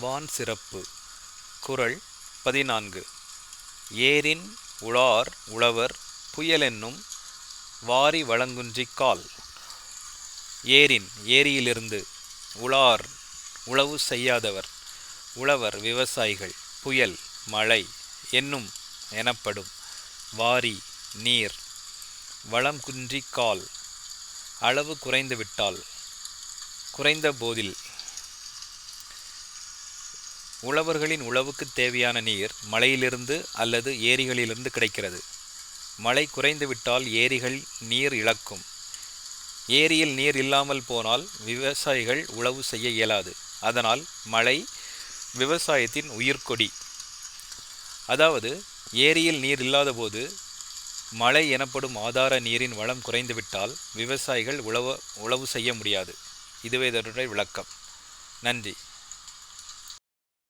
வான் சிறப்பு குரல் பதினான்கு. ஏரின் உழார் உழவர் புயலென்னும் வாரி வழங்குன்றிக்கால் ஏரின் ஏரியிலிருந்து உழார் உழவு செய்யாதவர். உழவர் விவசாயிகள் புயல் மழை என்னும் எனப்படும் வாரி நீர் வளம் குன்றிக்கால் அளவு குறைந்துவிட்டால் குறைந்த போதில் உழவர்களின் உழவுக்கு தேவையான நீர் மலையிலிருந்து அல்லது ஏரிகளிலிருந்து கிடைக்கிறது. மழை குறைந்துவிட்டால் ஏரிகள் நீர் இழக்கும். ஏரியில் நீர் இல்லாமல் போனால் விவசாயிகள் உழவு செய்ய இயலாது. அதனால் மழை விவசாயத்தின் உயிர்கொடி அதாவது ஏரியில் நீர் இல்லாதபோது மழை எனப்படும் ஆதார நீரின் வளம் குறைந்துவிட்டால் விவசாயிகள் உழவ உழவு செய்ய முடியாது. இதுவே இதனுடைய விளக்கம். நன்றி.